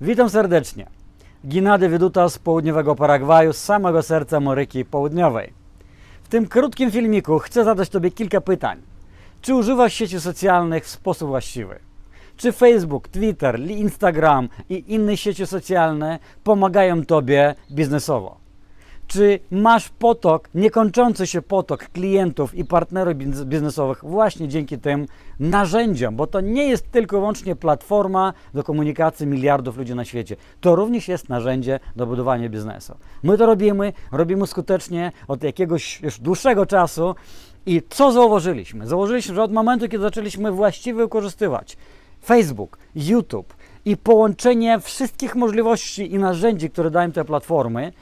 Witam serdecznie. Ginady Widuta z południowego Paragwaju, z samego serca Ameryki Południowej. W tym krótkim filmiku chcę zadać Tobie kilka pytań. Czy używasz sieci socjalnych w sposób właściwy? Czy Facebook, Twitter, Instagram i inne sieci socjalne pomagają Tobie biznesowo? Czy masz potok, niekończący się potok klientów i partnerów biz- biznesowych właśnie dzięki tym narzędziom? Bo to nie jest tylko i wyłącznie platforma do komunikacji miliardów ludzi na świecie. To również jest narzędzie do budowania biznesu. My to robimy, robimy skutecznie od jakiegoś już dłuższego czasu. I co zauważyliśmy? Zauważyliśmy, że od momentu, kiedy zaczęliśmy właściwie wykorzystywać Facebook, YouTube i połączenie wszystkich możliwości i narzędzi, które dają te platformy,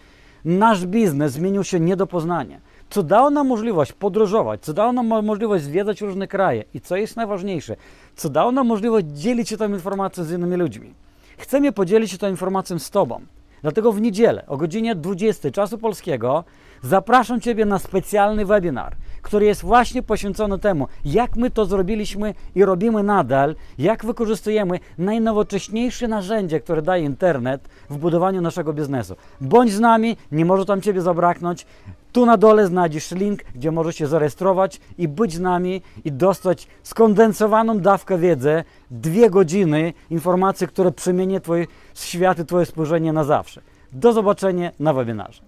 nasz biznes zmienił się nie do poznania. Co dało nam możliwość podróżować, co dało nam mo- możliwość zwiedzać różne kraje i co jest najważniejsze, co dało nam możliwość dzielić się tą informacją z innymi ludźmi. Chcemy podzielić się tą informacją z Tobą. Dlatego w niedzielę o godzinie 20 czasu polskiego zapraszam Ciebie na specjalny webinar, który jest właśnie poświęcony temu, jak my to zrobiliśmy i robimy nadal, jak wykorzystujemy najnowocześniejsze narzędzia, które daje internet w budowaniu naszego biznesu. Bądź z nami, nie może tam Ciebie zabraknąć. Tu na dole znajdziesz link, gdzie możesz się zarejestrować i być z nami i dostać skondensowaną dawkę wiedzy, dwie godziny informacji, które przemienię Twój świat i Twoje spojrzenie na zawsze. Do zobaczenia na webinarze.